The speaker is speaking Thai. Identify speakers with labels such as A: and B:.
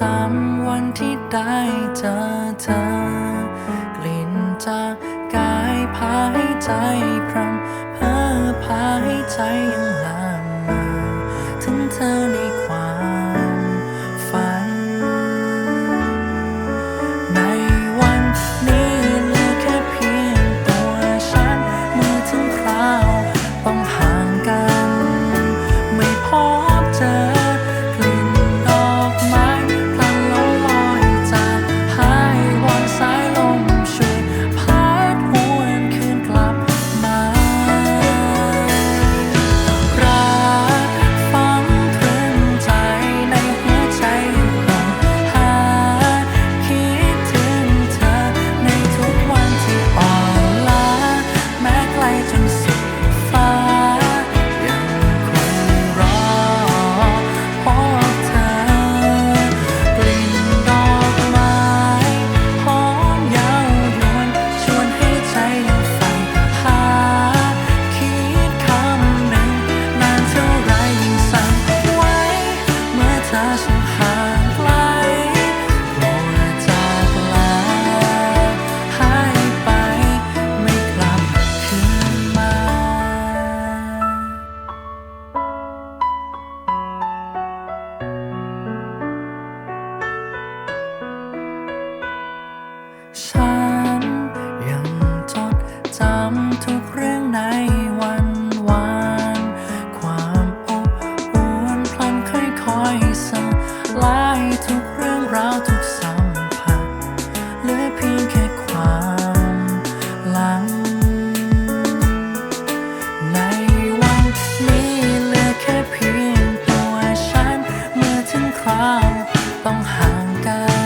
A: สามวันที่ได้เจอเธอกลิ่นจากกายพาให้ใจพรำเพ้อพาให้ใจยังลามมาถึงเธอใน God.